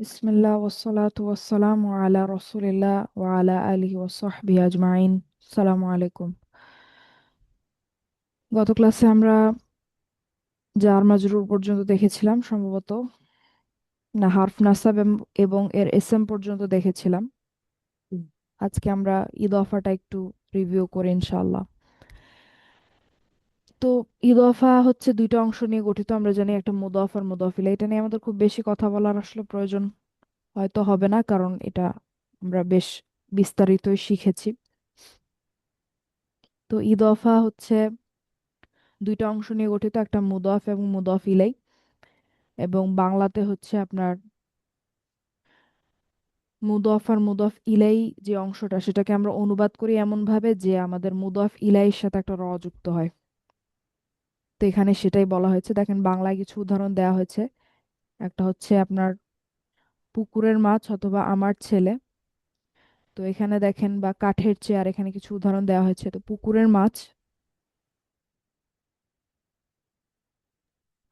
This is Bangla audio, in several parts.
বিসমিল্লাহ ওয়াসসালাতু ওয়াসসালামু আলা রাসূলিল্লাহ ওয়া আলা আলিহি ওয়া সাহবিহি আজমাইন। আসসালামু আলাইকুম। গত ক্লাসে আমরা জার মাজরুর পর্যন্ত দেখেছিলাম সম্ভবত না হারফ নাসাব এবং এর এসএম পর্যন্ত দেখেছিলাম। আজকে আমরা ইদফাটা একটু রিভিউ করে ইনশাআল্লাহ। তো ইদফা হচ্ছে দুইটা অংশ নিয়ে গঠিত, আমরা জানি একটা মুদাফ আর মুদাফিলা এটা নিয়ে আমাদের খুব বেশি কথা বলার আসলে প্রয়োজন হয়তো হবে না, কারণ এটা আমরা বেশ বিস্তারিতই শিখেছি। তো ইদফা হচ্ছে দুইটা অংশ নিয়ে গঠিত, একটা মুদফ এবং মুদফ ইলাই এবং বাংলাতে হচ্ছে আপনার মুদফ আর মুদফ ইলাই যে অংশটা, সেটাকে আমরা অনুবাদ করি এমন ভাবে যে আমাদের মুদফ ইলাইয়ের সাথে একটা র যুক্ত হয়। তো এখানে সেটাই বলা হয়েছে। দেখেন, বাংলায় কিছু উদাহরণ দেওয়া হয়েছে। একটা হচ্ছে আপনার পুকুরের মাছ অথবা আমার ছেলে। তো এখানে দেখেন, বা কাঠের চেয়ার, এখানে কিছু উদাহরণ দেওয়া হয়েছে। তো পুকুরের মাছ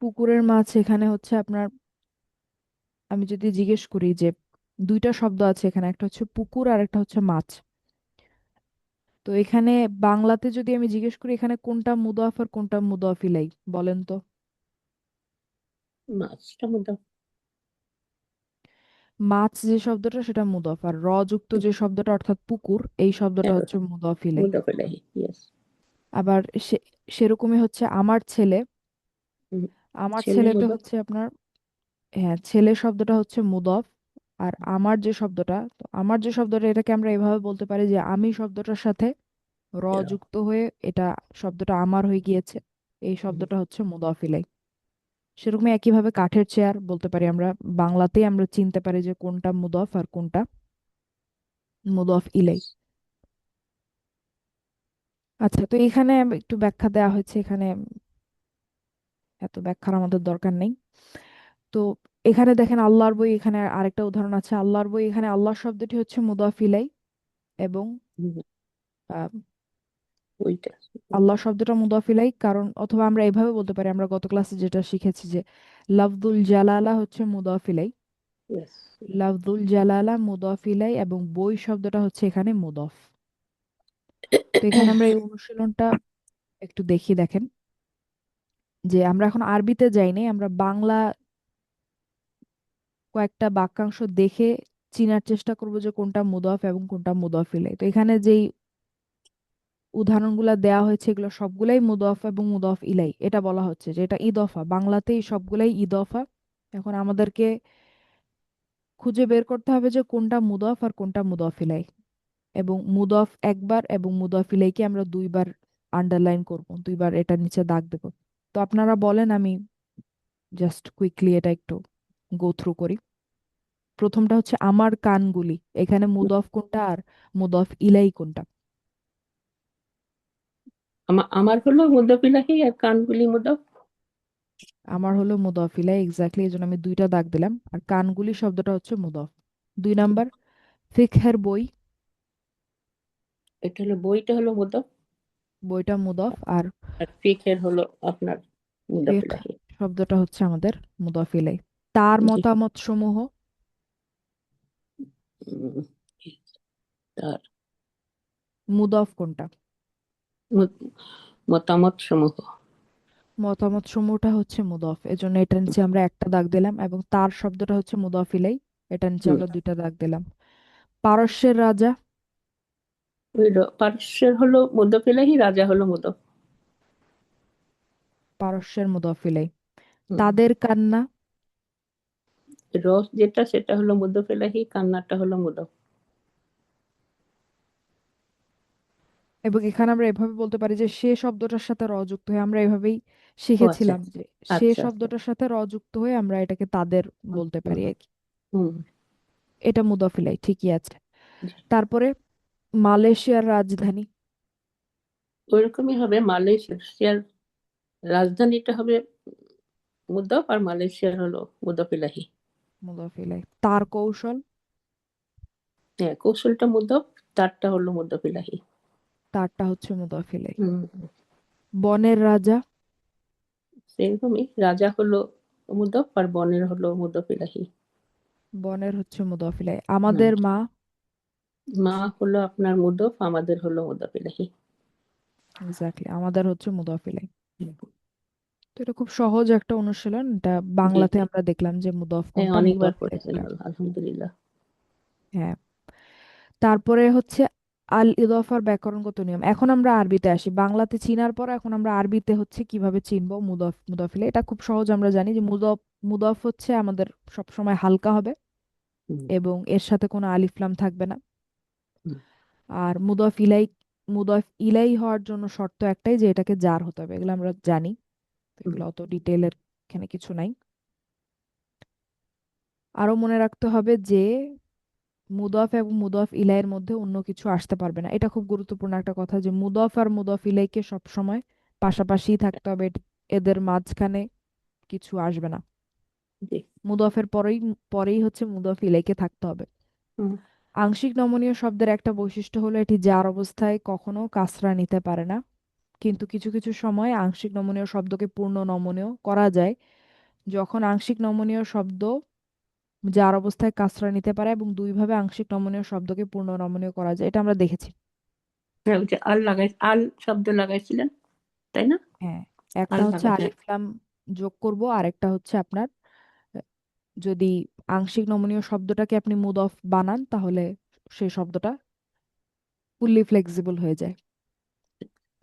পুকুরের মাছ এখানে হচ্ছে আপনার, আমি যদি জিজ্ঞেস করি যে দুইটা শব্দ আছে এখানে, একটা হচ্ছে পুকুর আর একটা হচ্ছে মাছ। তো এখানে বাংলাতে যদি আমি জিজ্ঞেস করি এখানে কোনটা মুদাফ আর কোনটা মুদাফ ইলাই বলেন তো? মাছটা মধ্যে মাছ যে শব্দটা সেটা মুদাফ। আর র যুক্ত যে শব্দটা অর্থাৎ পুকুর এই শব্দটা হ্যাঁ। হচ্ছে মুদাফ ইলাই মুদাফিলাহি ইয়েস আবার সে সেরকমই হচ্ছে আমার ছেলে। আমার ছেলে ছেলেটা মুদাফ? হচ্ছে আপনার হ্যাঁ ছেলে শব্দটা হচ্ছে মুদাফ। আর আমার যে শব্দটা তো আমার যে শব্দটা এটাকে আমরা এভাবে বলতে পারি যে আমি শব্দটার সাথে র Yeah. যুক্ত হয়ে এটা শব্দটা আমার হয়ে গিয়েছে এই শব্দটা হচ্ছে মুদাফ ইলাই সেরকমই একইভাবে কাঠের চেয়ার বলতে পারি আমরা বাংলাতেই আমরা চিনতে পারি যে কোনটা মুদাফ আর কোনটা মুদাফ ইলাই আচ্ছা তো এখানে একটু ব্যাখ্যা দেওয়া হয়েছে এখানে এত ব্যাখ্যার আমাদের দরকার নেই। তো এখানে দেখেন আল্লাহর বই এখানে আরেকটা উদাহরণ আছে। আল্লাহর বই এখানে আল্লাহ শব্দটি হচ্ছে মুদাফ ইলাই এবং আল্লাহ শব্দটা মুদাফ ইলাই কারণ অথবা আমরা এভাবে বলতে পারি আমরা গত ক্লাসে যেটা শিখেছি যে লাফদুল জালালা হচ্ছে মুদাফ ইলাই লাফদুল জালালা মুদাফ ইলাই এবং বই শব্দটা হচ্ছে এখানে মুদাফ। তো এখানে আমরা এই অনুশীলনটা একটু দেখি দেখেন। যে আমরা এখন আরবিতে যাইনি আমরা বাংলা কয়েকটা বাক্যাংশ দেখে চিনার চেষ্টা করব যে কোনটা মুদাফ এবং কোনটা মুদাফ ইলাই তো এখানে যেই উদাহরণগুলো দেওয়া হয়েছে, এগুলো সবগুলাই মুদাফ এবং মুদাফ ইলাই, এটা বলা হচ্ছে যে এটা ইদফা। বাংলাতেই সবগুলাই ইদফা। এখন আমাদেরকে খুঁজে বের করতে হবে যে কোনটা মুদাফ আর কোনটা মুদাফ ইলাই। এবং মুদাফ একবার এবং মুদাফ ইলাইকে আমরা দুইবার আন্ডারলাইন করব, দুইবার এটা নিচে দাগ দেব। তো আপনারা বলেন, আমি জাস্ট কুইকলি এটা একটু গো থ্রু করি। প্রথমটা হচ্ছে আমার কানগুলি। এখানে মুদফ কোনটা আর মুদফ ইলাই কোনটা? আমার হলো মুদাফিলাহি আর কানগুলি মুদাফ আমার হলো মুদাফ ইলাই এক্স্যাক্টলি এই জন্য আমি দুইটা দাগ দিলাম। আর কানগুলি শব্দটা হচ্ছে মুদফ দুই নাম্বার ফিকহের বই। এটা হলো বইটা হলো মুদাফ বইটা মুদফ আর আর ফিকের হলো আপনার মুদাফিলাহি শব্দটা হচ্ছে আমাদের মুদাফ ইলাই। তার মতামত সমূহ তার মুদাফ কোনটা? মতামত সমূহ মতামত সমূহটা হচ্ছে মুদাফ। এজন্য এটা নিচে আমরা একটা দাগ দিলাম এবং তার শব্দটা হচ্ছে মুদাফ ইলাই এটা নিচে আমরা দুইটা দাগ দিলাম। পারস্যের রাজা? পারস্যের হলো মুদাফিলাহি রাজা হলো মুদাফ। পারস্যের মুদাফ ইলাই তাদের কান্না? রস যেটা সেটা হলো মুদাফিলাহি কান্নাটা হলো মুদাফ। এবং এখানে আমরা এভাবে বলতে পারি যে সে শব্দটার সাথে র যুক্ত হয়ে আমরা এভাবেই আচ্ছা। শিখেছিলাম যে সে আচ্ছা আচ্ছা। শব্দটার সাথে র যুক্ত হয়ে আমরা এটাকে তাদের বলতে পারি আর কি। হুম। এটা মুদাফিলাই ঠিকই আছে। তারপরে মালয়েশিয়ার রাজধানী। ওইরকমই হবে মালয়েশিয়ার রাজধানীটা হবে মুদাফ আর মালয়েশিয়ার হলো মুদাফিলাহি। মুদাফিলাই তার কৌশল? হ্যাঁ কৌশলটা মুদাফ তারটা হলো মুদাফিলাহি তারটা হচ্ছে মুদাফিলাই হুম। বনের রাজা? সেরকমই রাজা হলো মুদাফ আর বনের হলো মুদাফিলাহি বনের হচ্ছে মুদাফ আমাদের মা? মা হলো আপনার মুদফ আমাদের হলো মুদফ এক্স্যাক্টলি আমাদের হচ্ছে মুদাফ ইলাই হুম, তো এটা খুব সহজ একটা অনুশীলন। এটা জি বাংলাতে আমরা দেখলাম যে মুদাফ হ্যাঁ কোনটা অনেকবার মুদাফ পড়েছেন কোনটা আলহামদুলিল্লাহ। হ্যাঁ। তারপরে হচ্ছে আল ইদফার ব্যাকরণগত নিয়ম। এখন আমরা আরবিতে আসি। বাংলাতে চিনার পর এখন আমরা আরবিতে হচ্ছে কীভাবে চিনবো মুদফ মুদফিলে এটা খুব সহজ আমরা জানি যে মুদফ মুদফ হচ্ছে আমাদের সবসময় হালকা হবে হুম, এবং এর সাথে কোনো আলিফ লাম থাকবে না। হুম, আর মুদফ ইলাই মুদফ ইলাই হওয়ার জন্য শর্ত একটাই যে এটাকে জার হতে হবে। এগুলো আমরা জানি। এগুলো অত ডিটেইলের এখানে কিছু নাই। আরও মনে রাখতে হবে যে মুদফ এবং মুদফ ইলাইয়ের মধ্যে অন্য কিছু আসতে পারবে না। এটা খুব গুরুত্বপূর্ণ একটা কথা যে মুদফ আর মুদফ ইলাইকে সবসময় পাশাপাশি থাকতে হবে। এদের মাঝখানে কিছু আসবে না। মুদফের পরেই পরেই হচ্ছে মুদফ ইলাইকে থাকতে হবে। আংশিক নমনীয় শব্দের একটা বৈশিষ্ট্য হলো এটি যার অবস্থায় কখনো কাসরা নিতে পারে না। কিন্তু কিছু কিছু সময় আংশিক নমনীয় শব্দকে পূর্ণ নমনীয় করা যায়। যখন আংশিক নমনীয় শব্দ যার অবস্থায় কাসরা নিতে পারে এবং দুইভাবে আংশিক নমনীয় শব্দকে পূর্ণ নমনীয় করা যায় এটা আমরা দেখেছি। হ্যাঁ যে আল লাগাই আল শব্দ লাগাইছিলেন তাই না? হ্যাঁ একটা হচ্ছে আলিফ লাম যোগ করব আর একটা হচ্ছে আপনার যদি আংশিক নমনীয় শব্দটাকে আপনি মুদফ বানান তাহলে সেই শব্দটা ফুললি ফ্লেক্সিবল হয়ে যায়।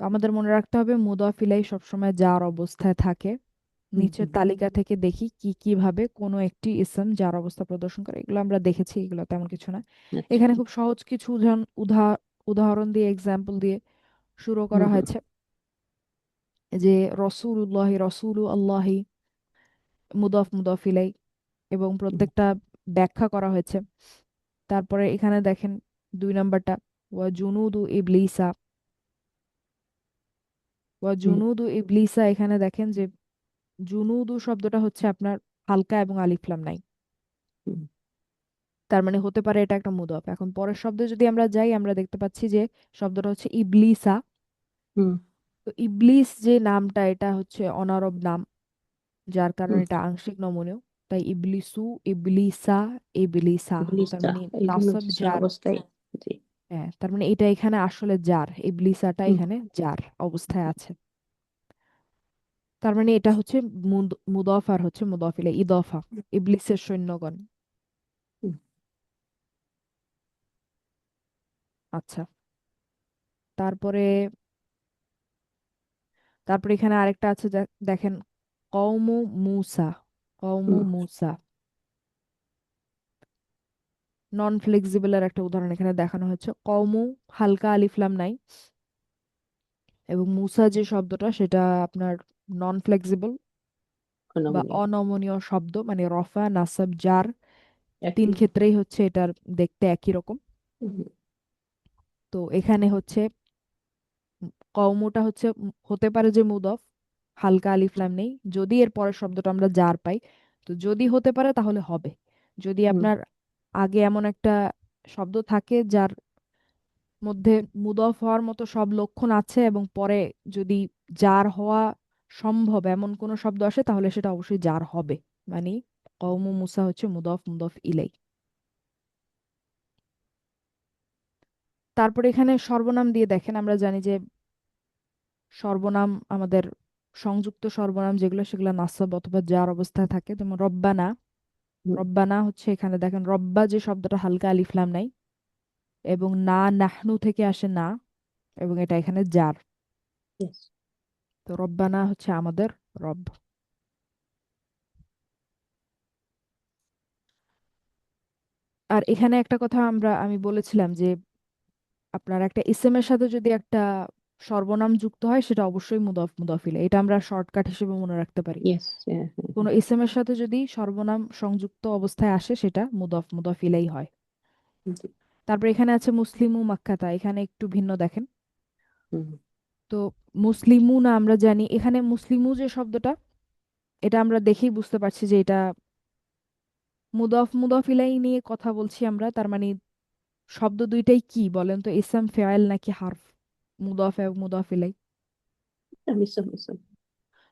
তো আমাদের মনে রাখতে হবে মুদফ ইলাই সবসময় যার অবস্থায় থাকে। হুম, নিচের হুম, তালিকা থেকে দেখি কি কীভাবে কোনো একটি ইসম যার অবস্থা প্রদর্শন করে। এগুলো আমরা দেখেছি এগুলো তেমন কিছু না। আচ্ছা। এখানে খুব সহজ কিছু উদাহরণ উদাহ- উদাহরণ দিয়ে এক্সাম্পল দিয়ে শুরু করা হুম, হয়েছে। যে রসুল্লাহি রসুলু আল্লাহি মুদফ মুদফ ইলাই এবং হুম, প্রত্যেকটা ব্যাখ্যা করা হয়েছে। তারপরে এখানে দেখেন দুই নাম্বারটা ওয়া জুনুদু ইবলিসা ওয়া হুম, জুনুদু ইবলিসা এখানে দেখেন যে জুনুদু শব্দটা হচ্ছে আপনার হালকা এবং আলিফলাম নাই। হুম, তার মানে হতে পারে এটা একটা মুদফ। এখন পরের শব্দে যদি আমরা যাই আমরা দেখতে পাচ্ছি যে শব্দটা হচ্ছে ইবলিসা। হুম, তো ইবলিস যে নামটা এটা হচ্ছে অনারব নাম যার কারণে হুম, এটা আংশিক নমনীয় তাই ইবলিসু ইবলিসা ইবলিসা। তার ইবলিসটা মানে এই জন্য নাসব জার অবস্থায়। জি। হ্যাঁ তার মানে এটা এখানে আসলে জার ইবলিসাটা হুম, এখানে জার অবস্থায় আছে। তার মানে এটা হচ্ছে মুদ- মুদফ আর হচ্ছে মুদফিলে ইদফা ইবলিসের সৈন্যগণ। আচ্ছা। তারপরে তারপরে এখানে আরেকটা আছে দেখেন কওমু মুসা কওমু মুসা। নন ফ্লেক্সিবলের একটা উদাহরণ এখানে দেখানো হয়েছে। কওমু হালকা আলিফলাম নাই। এবং মুসা যে শব্দটা সেটা আপনার নন ফ্লেক্সিবল বা অনমনীয়। শব্দ মানে রফা নাসাব জার তিন ক্ষেত্রেই হচ্ছে এটার দেখতে একই রকম। তো এখানে হচ্ছে কওমুটা হচ্ছে হতে পারে যে মুদফ হালকা আলিফলাম নেই। যদি এর পরের শব্দটা আমরা জার পাই তো যদি হতে পারে তাহলে হবে। যদি আপনার আগে এমন একটা শব্দ থাকে যার মধ্যে মুদফ হওয়ার মতো সব লক্ষণ আছে এবং পরে যদি জার হওয়া সম্ভব এমন কোনো শব্দ আসে, তাহলে সেটা অবশ্যই জার হবে। মানে কওমু মুসা হচ্ছে মুদফ মুদফ ইলাই। তারপরে এখানে সর্বনাম দিয়ে দেখেন, আমরা জানি যে সর্বনাম, আমাদের সংযুক্ত সর্বনাম যেগুলো, সেগুলো নাসব অথবা জার অবস্থায় থাকে। যেমন রব্বানা রব্বানা হচ্ছে এখানে দেখেন রব্বা যে শব্দটা হালকা আলিফলাম নাই এবং না নাহনু থেকে আসে না এবং এটা এখানে জার তো রব্বানা হচ্ছে আমাদের রব। আর এখানে একটা কথা আমরা আমি বলেছিলাম যে আপনার একটা ইসেমের সাথে যদি একটা সর্বনাম যুক্ত হয় সেটা অবশ্যই মুদফ মুদফিলে। এটা আমরা শর্টকাট হিসেবে মনে রাখতে পারি। Yes, কোনো হ্যাঁ, ইসেমের সাথে যদি সর্বনাম সংযুক্ত অবস্থায় আসে সেটা মুদফ মুদফিলেই হয়। জি, তারপর এখানে আছে মুসলিমু মাক্কাতা। এখানে একটু ভিন্ন দেখেন। হুম, তো মুসলিমু না আমরা জানি। এখানে মুসলিমু যে শব্দটা এটা আমরা দেখেই বুঝতে পারছি যে এটা মুদফ মুদফিলাই নিয়ে কথা বলছি আমরা। তার মানে শব্দ দুইটাই কি বলেন তো? ইসম ফেয়াল নাকি হারফ? মুদফ এবং মুদফ ইলাই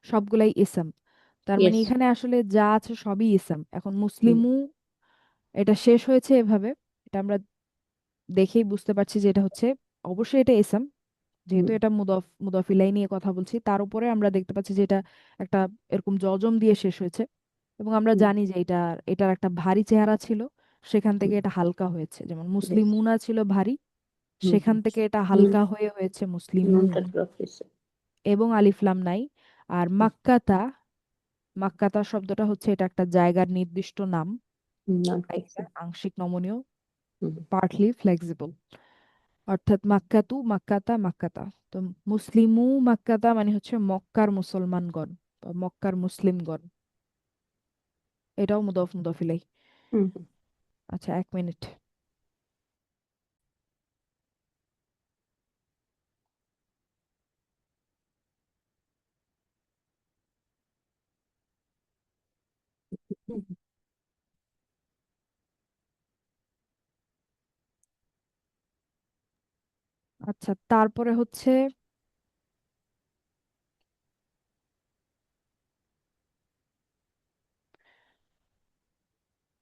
সবগুলাই ইসম তার মানে yes, এখানে আসলে যা আছে সবই ইসম এখন মুসলিমু এটা শেষ হয়েছে এভাবে। এটা আমরা দেখেই বুঝতে পারছি যে এটা হচ্ছে অবশ্যই এটা এসএম যেহেতু হুম। এটা মুদফ মুদফ ইলাই নিয়ে কথা বলছি। তার উপরে আমরা দেখতে পাচ্ছি যে এটা একটা এরকম জজম দিয়ে শেষ হয়েছে। এবং আমরা হুম। জানি যে এটা এটার একটা ভারী চেহারা ছিল। সেখান থেকে হুম। এটা হালকা হয়েছে। যেমন yes, মুসলিমুনা ছিল ভারী সেখান থেকে এটা হালকা হয়ে হয়েছে মুসলিমুন নুনটা এবং আলিফলাম নাই। আর মাক্কাতা মাক্কাতা শব্দটা হচ্ছে এটা একটা জায়গার নির্দিষ্ট নাম। হয়েছে এটা আংশিক নমনীয়। পার্টলি ফ্লেক্সিবল অর্থাৎ মাক্কাতু মাক্কাতা মাক্কাতা। তো মুসলিমু মাক্কাতা মানে হচ্ছে মক্কার মুসলমানগণ বা মক্কার মুসলিমগণ। এটাও মুদফ মুদফিলাই আচ্ছা এক মিনিট হুম, আচ্ছা তারপরে হচ্ছে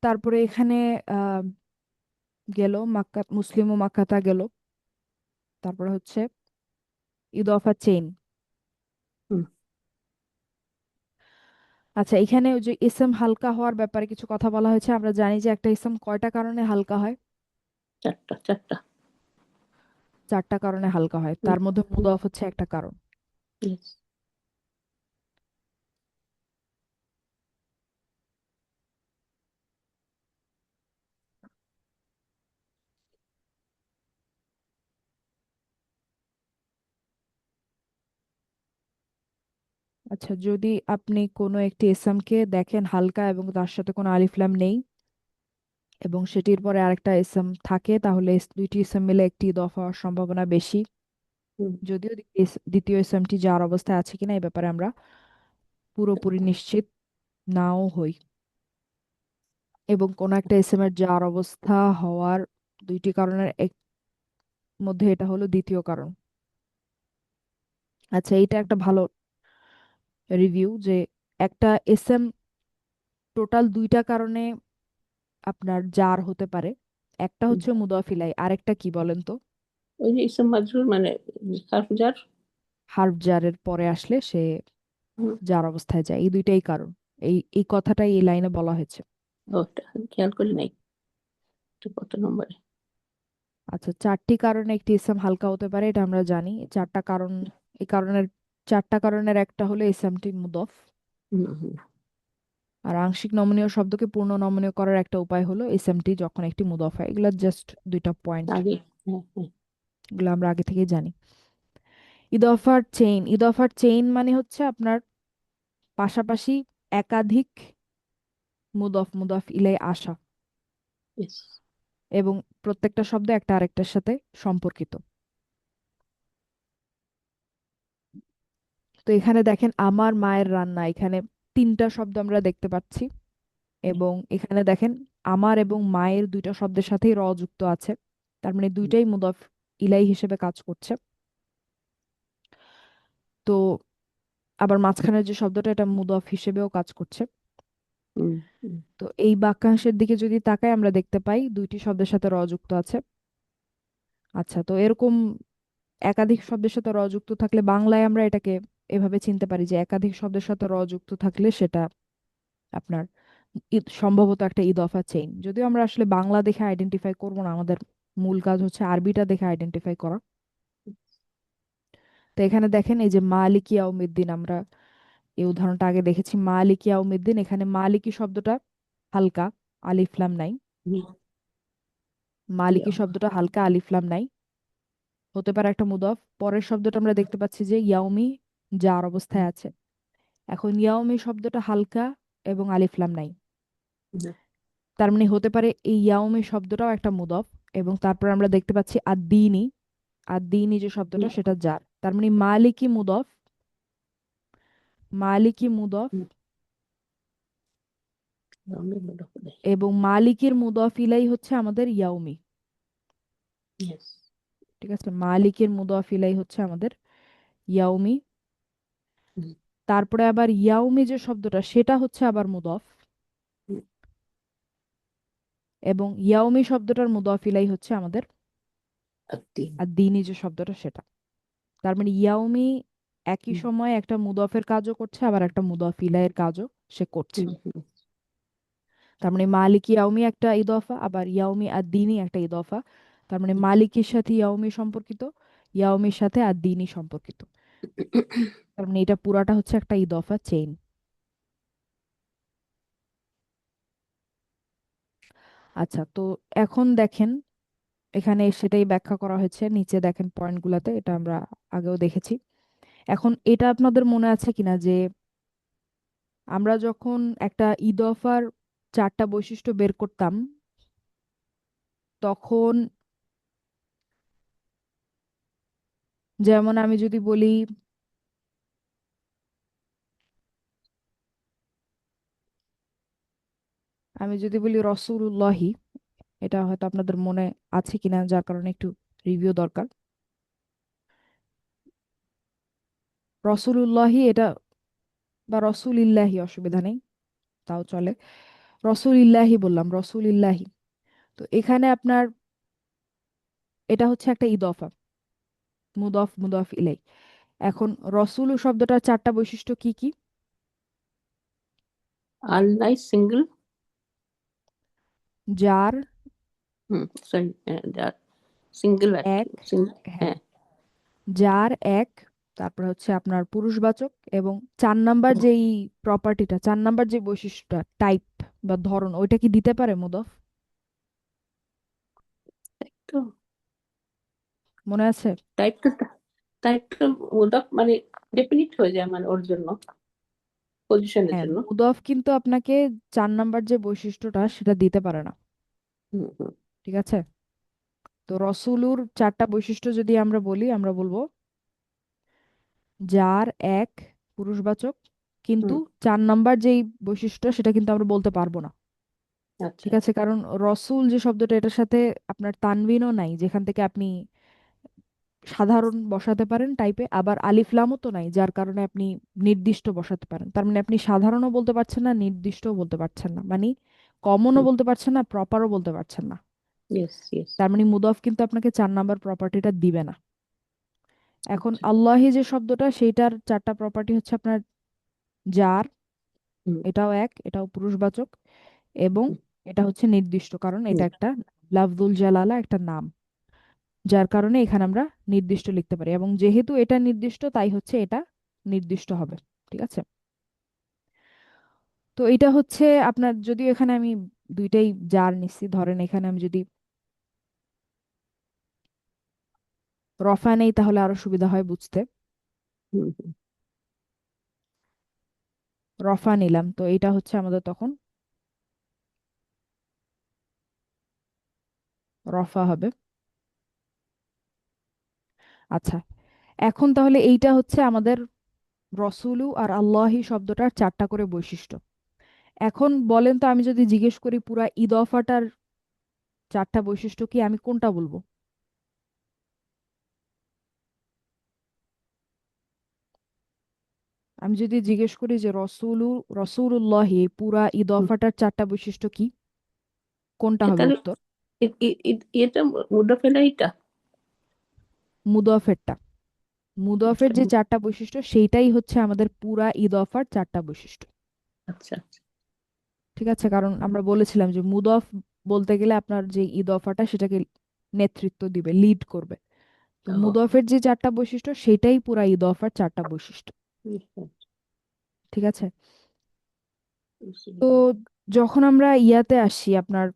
তারপরে এখানে আহ গেল মাক্কা, মুসলিম ও মাক্কাতা গেল। তারপরে হচ্ছে ইদফা চেইন হুম, আচ্ছা এখানে ওই যে ইসম হালকা হওয়ার ব্যাপারে কিছু কথা বলা হয়েছে। আমরা জানি যে একটা ইসম কয়টা কারণে হালকা হয়? চারটা চারটা। চারটা কারণে হালকা হয়। তার মধ্যে মুদাফ হচ্ছে একটা কারণ। আচ্ছা যদি আপনি কোনো একটি ইসমকে দেখেন হালকা এবং তার সাথে কোনো আলিফ লাম নেই এবং সেটির পরে আরেকটা ইসম থাকে তাহলে দুইটি ইসম মিলে একটি ইদফা হওয়ার সম্ভাবনা বেশি। হুম। যদিও দ্বিতীয় দ্বিতীয় ইসমটি যার অবস্থায় আছে কিনা এই ব্যাপারে আমরা পুরোপুরি নিশ্চিত নাও হই। এবং কোনো একটা ইসমের যার অবস্থা হওয়ার দুইটি কারণের এক মধ্যে এটা হলো দ্বিতীয় কারণ। আচ্ছা এটা একটা ভালো রিভিউ যে একটা এসএম টোটাল দুইটা কারণে আপনার জার হতে পারে। একটা হচ্ছে মুদাফিলাই আরেকটা কি বলেন তো? ওই যে ইসম মাজরুর মানে হারফ জার হার্ফ জারের পরে আসলে সে জার অবস্থায় যায়। এই দুইটাই কারণ। এই এই কথাটাই এই লাইনে বলা হয়েছে। ওটা খেয়াল করি নাই। এটা কত নম্বরে? আচ্ছা চারটি কারণে একটি ইসম হালকা হতে পারে এটা আমরা জানি। চারটা কারণ এই কারণের চারটা কারণের একটা হলো ইসমটি মুদফ। আর আংশিক নমনীয় শব্দকে পূর্ণ নমনীয় করার একটা উপায় হলো এসএমটি যখন একটি মুদফ। হয় এগুলো জাস্ট দুইটা পয়েন্ট হ্যাঁ হ্যাঁ। এগুলো আমরা আগে থেকেই জানি। ইদফার চেইন ইদফার চেইন মানে হচ্ছে আপনার পাশাপাশি একাধিক মুদফ মুদফ ইলাই আসা। এবং প্রত্যেকটা শব্দ একটা আরেকটার সাথে সম্পর্কিত। তো এখানে দেখেন আমার মায়ের রান্না এখানে তিনটা শব্দ আমরা দেখতে পাচ্ছি। এবং এখানে দেখেন আমার এবং মায়ের দুইটা শব্দের সাথেই র যুক্ত আছে। তার মানে দুইটাই মুদফ ইলাই হিসেবে কাজ করছে। তো আবার মাঝখানের যে শব্দটা এটা মুদফ হিসেবেও কাজ করছে। তো এই বাক্যাংশের দিকে যদি তাকাই আমরা দেখতে পাই দুইটি শব্দের সাথে র যুক্ত আছে। আচ্ছা তো এরকম একাধিক শব্দের সাথে র যুক্ত থাকলে বাংলায় আমরা এটাকে এভাবে চিনতে পারি যে একাধিক শব্দের সাথে র যুক্ত থাকলে সেটা আপনার ঈদ সম্ভবত একটা ইদফা চেইন। যদিও আমরা আসলে বাংলা দেখে আইডেন্টিফাই করব না আমাদের মূল কাজ হচ্ছে আরবিটা দেখে আইডেন্টিফাই করা। তো এখানে দেখেন এই যে মালিক ইয়াউমিদ্দিন আমরা এই উদাহরণটা আগে দেখেছি। মালিক ইয়াউমিদ্দিন এখানে মালিকি শব্দটা হালকা আলিফলাম নাই মালিকি শব্দটা হালকা আলিফলাম নাই হতে পারে একটা মুদফ। পরের শব্দটা আমরা দেখতে পাচ্ছি যে ইয়াউমি যার অবস্থায় আছে। এখন ইয়াউমি শব্দটা হালকা এবং আলিফলাম নাই। তার মানে হতে পারে এই ইয়াউমি শব্দটাও একটা মুদফ এবং তারপর আমরা দেখতে পাচ্ছি আদ্দিনি। আদ্দিনি যে শব্দটা সেটা যার। তার মানে মালিকি মুদফ। মালিকি মুদফ। এবং মালিকের মুদফ ইলাই হচ্ছে আমাদের ইয়াউমি ঠিক আছে? মালিকের মুদফ ইলাই হচ্ছে আমাদের ইয়াউমি তারপরে আবার ইয়াউমি যে শব্দটা সেটা হচ্ছে আবার মুদফ। এবং ইয়াউমি শব্দটার মুদফ ইলাই হচ্ছে আমাদের আর দিনই যে শব্দটা সেটা। তার মানে ইয়াউমি একই সময় একটা মুদফের কাজও করছে আবার একটা মুদফ ইলাইয়ের কাজও সে করছে। তার মানে মালিক ইয়াউমি একটা ইদফা আবার ইয়াউমি আর দিনই একটা ইদফা। তার মানে মালিকের সাথে ইয়াউমি সম্পর্কিত ইয়াউমির সাথে আর দিনই সম্পর্কিত। তার মানে এটা পুরাটা হচ্ছে একটা ইদফা চেইন। আচ্ছা তো এখন দেখেন, এখানে সেটাই ব্যাখ্যা করা হয়েছে, নিচে দেখেন পয়েন্টগুলোতে, এটা আমরা আগেও দেখেছি। এখন এটা আপনাদের মনে আছে কিনা যে, আমরা যখন একটা ইদফার চারটা বৈশিষ্ট্য বের করতাম, তখন যেমন আমি যদি বলি, আমি যদি বলি রসুলুল্লাহি, এটা হয়তো আপনাদের মনে আছে কিনা, যার কারণে একটু রিভিউ দরকার। রসুলুল্লাহি এটা, বা রসুল ইল্লাহি অসুবিধা নেই, তাও চলে। রসুল ইল্লাহি বললাম রসুল ইল্লাহি তো এখানে আপনার, এটা হচ্ছে একটা ইদফা। মুদফ মুদফ ইলাই। এখন রসুল শব্দটার চারটা বৈশিষ্ট্য কি কি? আল্লাহ সিঙ্গেল। যার হুম সরি যার। সিঙ্গেল এক সিঙ্গেল হ্যাঁ। হ্যাঁ। যার এক তারপর হচ্ছে আপনার পুরুষবাচক এবং চার নাম্বার যেই প্রপার্টিটা চার নাম্বার যে বৈশিষ্ট্যটা টাইপ বা ধরন ওইটা কি দিতে পারে মুদফ তো মনে আছে? টাইপটা টাইপটা মুদাফ মানে ডেফিনিট হয়ে যায় মানে ওর জন্য পজিশনের হ্যাঁ জন্য। মুদফ কিন্তু আপনাকে চার নাম্বার যে বৈশিষ্ট্যটা সেটা দিতে পারে না। হুম হুম। ঠিক আছে? তো রসুলুর চারটা বৈশিষ্ট্য যদি আমরা বলি আমরা বলব যার এক পুরুষবাচক কিন্তু চার নাম্বার যেই বৈশিষ্ট্য সেটা কিন্তু আমরা বলতে পারব না। আচ্ছা। ঠিক আছে? কারণ রসুল যে শব্দটা এটার সাথে আপনার তানবিনও নাই যেখান থেকে আপনি সাধারণ বসাতে পারেন টাইপে আবার আলিফ লামও তো নাই যার কারণে আপনি নির্দিষ্ট বসাতে পারেন। তার মানে আপনি সাধারণও বলতে পারছেন না নির্দিষ্টও বলতে পারছেন না। মানে কমনও বলতে পারছেন না প্রপারও বলতে পারছেন না। তার মানে মুদফ কিন্তু আপনাকে চার নাম্বার প্রপার্টিটা দিবে না। এখন আচ্ছা। আল্লাহি যে শব্দটা সেইটার চারটা প্রপার্টি হচ্ছে আপনার যার এটাও এক এটাও পুরুষবাচক এবং এটা হচ্ছে নির্দিষ্ট কারণ এটা একটা লাফজুল জালালা একটা নাম। যার কারণে এখানে আমরা নির্দিষ্ট লিখতে পারি এবং যেহেতু এটা নির্দিষ্ট তাই হচ্ছে এটা নির্দিষ্ট হবে ঠিক আছে? তো এটা হচ্ছে আপনার যদিও এখানে আমি দুইটাই জার নিচ্ছি ধরেন এখানে আমি যদি রফা নেই তাহলে আরও সুবিধা হয় বুঝতে। রফা নিলাম তো এটা হচ্ছে আমাদের তখন রফা হবে। আচ্ছা এখন তাহলে এইটা হচ্ছে আমাদের রসুলু আর আল্লাহি শব্দটার চারটা করে বৈশিষ্ট্য। এখন বলেন তো আমি যদি জিজ্ঞেস করি পুরা ইদফাটার চারটা বৈশিষ্ট্য কি আমি কোনটা বলব? আমি যদি জিজ্ঞেস করি যে রসুলু রসুলুল্লাহি পুরা। ইদফাটার চারটা বৈশিষ্ট্য কি কোনটা হবে উত্তর? এটা মুদাফেলা এটা মুদফেরটা মুদফের আচ্ছা যে চারটা বৈশিষ্ট্য সেইটাই হচ্ছে আমাদের পুরা ইদফার চারটা বৈশিষ্ট্য। আচ্ছা। ঠিক আছে কারণ আমরা বলেছিলাম যে মুদফ বলতে গেলে আপনার যে ইদফাটা সেটাকে নেতৃত্ব দিবে লিড করবে। তো মুদফের যে চারটা বৈশিষ্ট্য সেটাই পুরা ইদফার চারটা বৈশিষ্ট্য। ঠিক আছে? তো যখন আমরা ইয়াতে আসি আপনার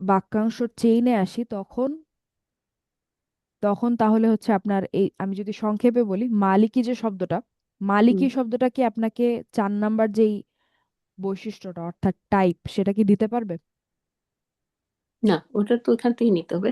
বাক্যাংশ চেইনে আসি তখন তখন তাহলে হচ্ছে আপনার এই আমি যদি সংক্ষেপে বলি মালিকি যে শব্দটা মালিকি হুম। শব্দটা কি আপনাকে চার নাম্বার যেই বৈশিষ্ট্যটা অর্থাৎ টাইপ সেটা কি দিতে পারবে? না ওটা তো ওখান থেকে নিতে হবে।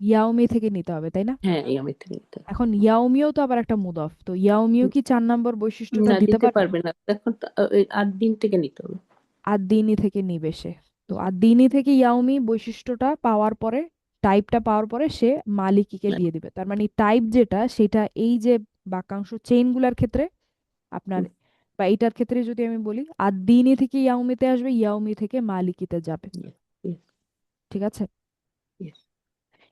ইয়াওমি থেকে নিতে হবে তাই না? হ্যাঁ আমি থেকে নিতে হবে। এখন ইয়াওমিও তো আবার একটা মুদফ তো ইয়াওমিও কি চার নাম্বার বৈশিষ্ট্যটা না দিতে দিতে পারবে? পারবে না এখন তো, আহ, ওই আট দিন থেকে নিতে হবে। আর দিনই থেকে নিবে সে তো আর দিনই থেকে ইয়াওমি বৈশিষ্ট্যটা পাওয়ার পরে টাইপটা পাওয়ার পরে সে মালিকিকে দিয়ে দিবে। তার মানে টাইপ যেটা সেটা এই যে বাক্যাংশ চেইনগুলার ক্ষেত্রে আপনার বা এইটার ক্ষেত্রে যদি আমি বলি আর দিনই থেকে ইয়াউমিতে আসবে ইয়াউমি থেকে মালিকিতে যাবে। ঠিক আছে?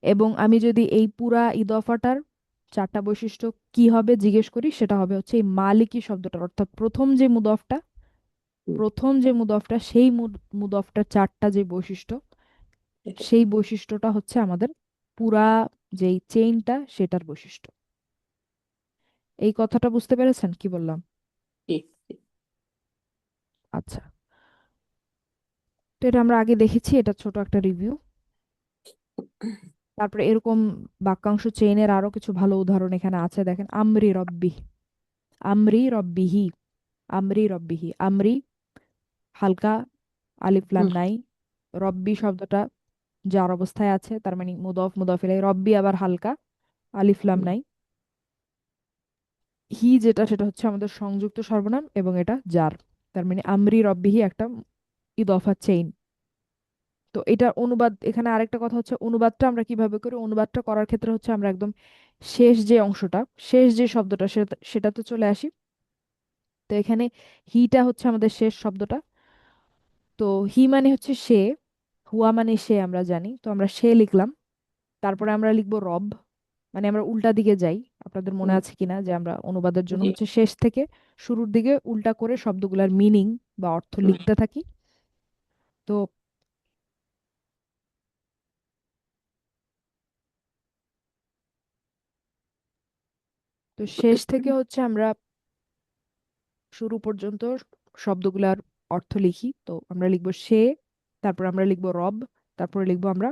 এবং আমি যদি এই পুরা ইদফাটার চারটা বৈশিষ্ট্য কি হবে জিজ্ঞেস করি সেটা হবে হচ্ছে এই মালিকি শব্দটার। অর্থাৎ প্রথম যে মুদফটা প্রথম যে মুদফটা সেই মুদ- মুদফটার চারটা যে বৈশিষ্ট্য। সেই বৈশিষ্ট্যটা হচ্ছে আমাদের পুরা যেই চেইনটা সেটার বৈশিষ্ট্য। এই কথাটা বুঝতে পেরেছেন? কি বললাম? আচ্ছা। তো এটা আমরা আগে দেখেছি এটা ছোট একটা রিভিউ তারপরে এরকম বাক্যাংশ চেইনের আরও কিছু ভালো উদাহরণ এখানে আছে। দেখেন আমরি রব্বি আমরি রব্বিহি আমরি রব্বিহি আমরি হালকা আলিফ লাম নাই রব্বি শব্দটা যার অবস্থায় আছে তার মানে মুদফ মুদফ ইলাই রব্বি আবার হালকা আলিফ লাম নাই। হি যেটা সেটা হচ্ছে আমাদের সংযুক্ত সর্বনাম এবং এটা যার তার মানে আমরি রব্বিহি একটা ইদফা চেইন তো এটা অনুবাদ এখানে আরেকটা কথা হচ্ছে অনুবাদটা আমরা কীভাবে করি? অনুবাদটা করার ক্ষেত্রে হচ্ছে আমরা একদম শেষ যে অংশটা শেষ যে শব্দটা সেটা সেটাতে চলে আসি। তো এখানে হিটা হচ্ছে আমাদের শেষ শব্দটা। তো হি মানে হচ্ছে সে হুয়া মানে সে আমরা জানি তো আমরা সে লিখলাম। তারপরে আমরা লিখব রব মানে আমরা উল্টা দিকে যাই আপনাদের মনে আছে কিনা যে আমরা অনুবাদের জন্য হচ্ছে শেষ থেকে শুরুর দিকে উল্টা করে শব্দগুলোর মিনিং বা অর্থ লিখতে থাকি। তো তো শেষ থেকে হচ্ছে আমরা শুরু পর্যন্ত শব্দগুলার অর্থ লিখি তো আমরা লিখব সে তারপর আমরা লিখব রব তারপরে লিখব আমরা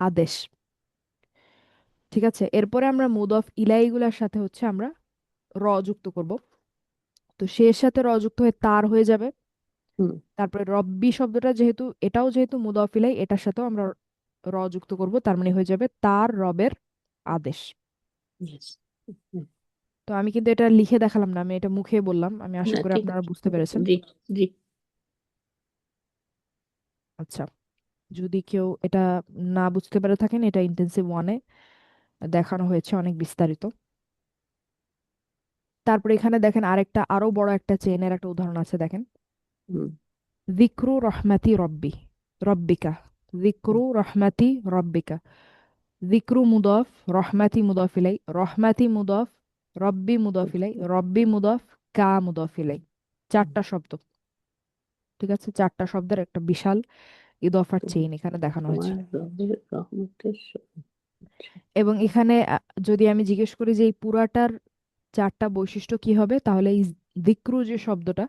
আদেশ। ঠিক আছে? এরপরে আমরা মুদ অফ ইলাইগুলার সাথে হচ্ছে আমরা র যুক্ত করব। তো শের সাথে র যুক্ত হয়ে তার হয়ে যাবে। হুম, তারপরে রব্বি শব্দটা যেহেতু এটাও যেহেতু মুদ অফ ইলাই এটার সাথেও আমরা র যুক্ত করব তার মানে হয়ে যাবে তার রবের আদেশ। তো আমি কিন্তু এটা লিখে দেখালাম না আমি এটা মুখে বললাম আমি আশা না করি ঠিক আপনারা আছে। বুঝতে পেরেছেন। জি জি। আচ্ছা যদি কেউ এটা না বুঝতে পেরে থাকেন এটা ইন্টেন্সিভ ওয়ানে দেখানো হয়েছে অনেক বিস্তারিত। তারপরে এখানে দেখেন আরেকটা আরও বড় একটা চেইনের একটা উদাহরণ আছে দেখেন। হুম, যিকরু রহমাতি রব্বি রব্বিকা যিকরু রহমাতি রব্বিকা যিকরু মুদফ রহমাতি মুদফ ইলাই রহমাতি মুদফ রব্বি মুদফ ইলাই রব্বি মুদফ কা মুদফ ইলাই চারটা শব্দ। ঠিক আছে? চারটা শব্দের একটা বিশাল ইদফার চেইন এখানে দেখানো হয়েছে। স- এবং এখানে যদি আমি জিজ্ঞেস করি যে এই পুরাটার চারটা বৈশিষ্ট্য কি হবে তাহলে এই দিক্রু যে শব্দটা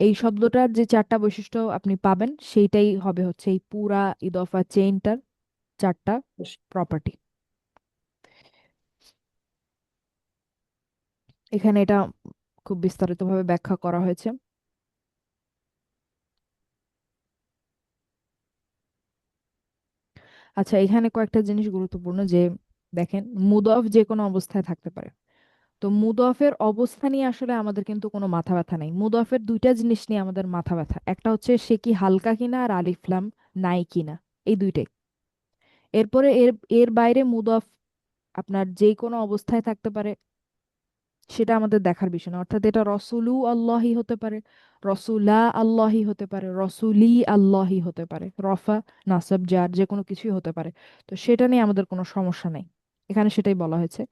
এই শব্দটার যে চারটা বৈশিষ্ট্য আপনি পাবেন সেইটাই হবে হচ্ছে এই পুরা ইদফা চেইনটার চারটা প্রপার্টি এখানে এটা খুব বিস্তারিতভাবে ব্যাখ্যা করা হয়েছে। আচ্ছা এখানে কয়েকটা জিনিস গুরুত্বপূর্ণ যে দেখেন, মুদফ যে কোনো অবস্থায় থাকতে পারে। তো মুদফের অবস্থা নিয়ে আসলে আমাদের কিন্তু কোনো মাথা ব্যথা নাই। মুদফের দুইটা জিনিস নিয়ে আমাদের মাথা ব্যথা। একটা হচ্ছে সে কি হালকা কিনা আর আলিফলাম নাই কিনা, এই দুইটাই। এরপরে এর এর বাইরে মুদফ আপনার যে কোনো অবস্থায় থাকতে পারে। সেটা আমাদের দেখার বিষয় না। অর্থাৎ এটা রসুলু আল্লাহি হতে পারে, রসুলা আল্লাহি হতে পারে, রসুলি আল্লাহি হতে পারে, রফা, নাসাব জার যে কোনো কিছুই হতে পারে। তো সেটা নিয়ে আমাদের কোনো সমস্যা নেই। এখানে সেটাই বলা হয়েছে।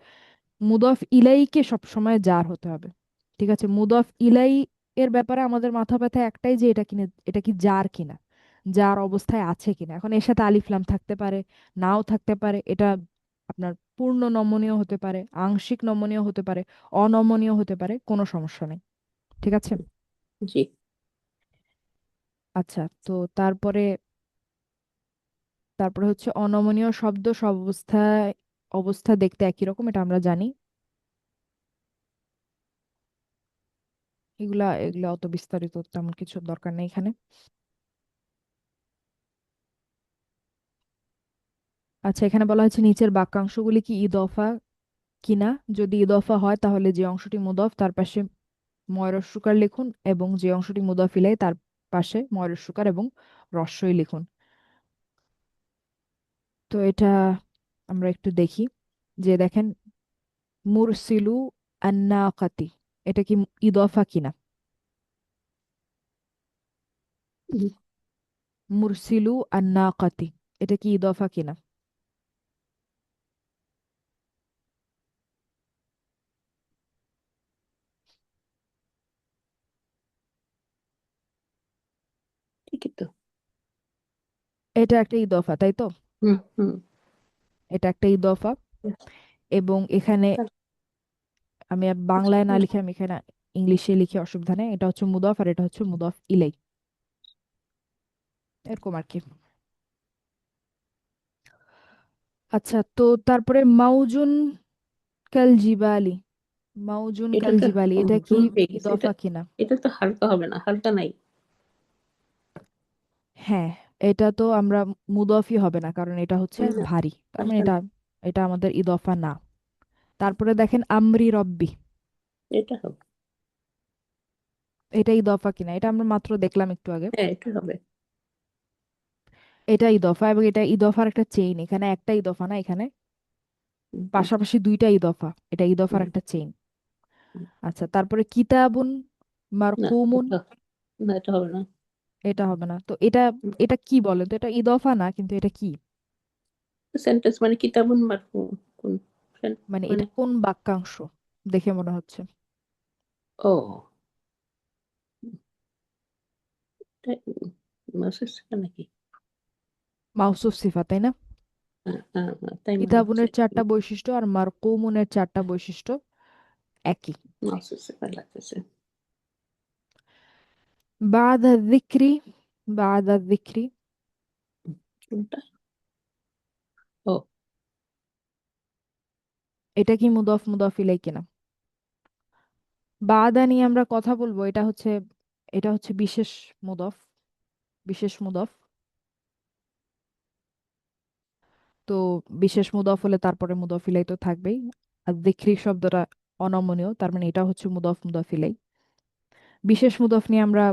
মুদফ ইলাইকে সবসময় জার হতে হবে। ঠিক আছে? মুদফ ইলাই এর ব্যাপারে আমাদের মাথা ব্যথা একটাই যে এটা কিনে, এটা কি জার কিনা? যার অবস্থায় আছে কিনা? এখন এর সাথে আলিফ লাম থাকতে পারে, নাও থাকতে পারে, এটা আপনার পূর্ণ নমনীয় হতে পারে আংশিক নমনীয় হতে পারে অনমনীয় হতে পারে কোনো সমস্যা নেই। ঠিক আছে? জি। আচ্ছা তো তারপরে তারপরে হচ্ছে অনমনীয় শব্দ সব অবস্থায় অবস্থা দেখতে একই রকম এটা আমরা জানি। এগুলা এগুলা অত বিস্তারিত তেমন কিছু দরকার নেই এখানে। আচ্ছা এখানে বলা হয়েছে নিচের বাক্যাংশগুলি কি ইদফা কিনা? যদি ইদফা হয় তাহলে যে অংশটি মুদফ তার পাশে ময়রস্যকার লিখুন এবং যে অংশটি মুদফ ইলাই তার পাশে ময়রস্যকার এবং রস্বই লিখুন। তো এটা আমরা একটু দেখি যে দেখেন মুরসিলু আন্নাকাতি এটা কি ইদফা কিনা? মুরসিলু আন্নাকাতি এটা কি ইদফা কিনা ঠিকই তো এটা একটা ইদফা তাই তো? হুম হুম। এটা একটা ইদফা এবং এখানে আমি আর বাংলায় না লিখে আমি এখানে ইংলিশে লিখে অসুবিধা নেই। এটা হচ্ছে মুদফ আর এটা হচ্ছে মুদফ ইলাই। এরকম আর কি। আচ্ছা তো তারপরে মাউজুন কাল জিবালি মাউজুন কাল জিবালি এটা কি ইদফা কিনা? এটা তো হালকা হবে না হালকা নাই। হ্যাঁ। এটা তো আমরা মুদফই হবে না কারণ এটা হচ্ছে ভারী। তার মানে হালকা এটা এটা আমাদের ইদফা না। তারপরে দেখেন আমরি রব্বি। এটা হবে। এটা ইদফা কিনা? এটা আমরা মাত্র দেখলাম একটু আগে। হ্যাঁ এটা হবে। এটা ইদফা এবং এটা ইদফার একটা চেইন এখানে একটা ইদফা না এখানে? হুম, হুম, পাশাপাশি দুইটা ইদফা। এটা ইদফার হুম, একটা চেইন হুম। আচ্ছা তারপরে কিতাবুন না মারকুমুন এটা না এটা হবে না। এটা হবে না। তো এটা এটা কি বলেন তো এটা ইদফা না কিন্তু এটা কি? সেন্টেন্স মানে কিতাবুন মারফু কোন মানে মানে এটা কোন বাক্যাংশ দেখে মনে হচ্ছে? ও। এটা মাসেস নাকি? মাউসুফ সিফা তাই না? তাই কিতাবুনের চারটা বৈশিষ্ট্য আর মারকুমুনের চারটা বৈশিষ্ট্য একই। মাসেস লাগতেছে। বাদা যিকরি বাদা যিকরি কোনটা? ও। এটা কি মুদফ মুদফ ইলাই কিনা? বাদা নিয়ে আমরা কথা বলব এটা হচ্ছে এটা হচ্ছে বিশেষ মুদফ বিশেষ মুদফ। তো বিশেষ মুদফ হলে তারপরে মুদফ ইলাই তো থাকবেই। আর যিকরি শব্দটা অনমনীয় তার মানে এটা হচ্ছে মুদফ মুদফ ইলাই বিশেষ মুদফ নিয়ে আমরা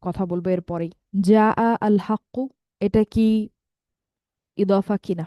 কথা বলব এরপরেই। যা আল হাক্কু এটা কি ইদফা কিনা?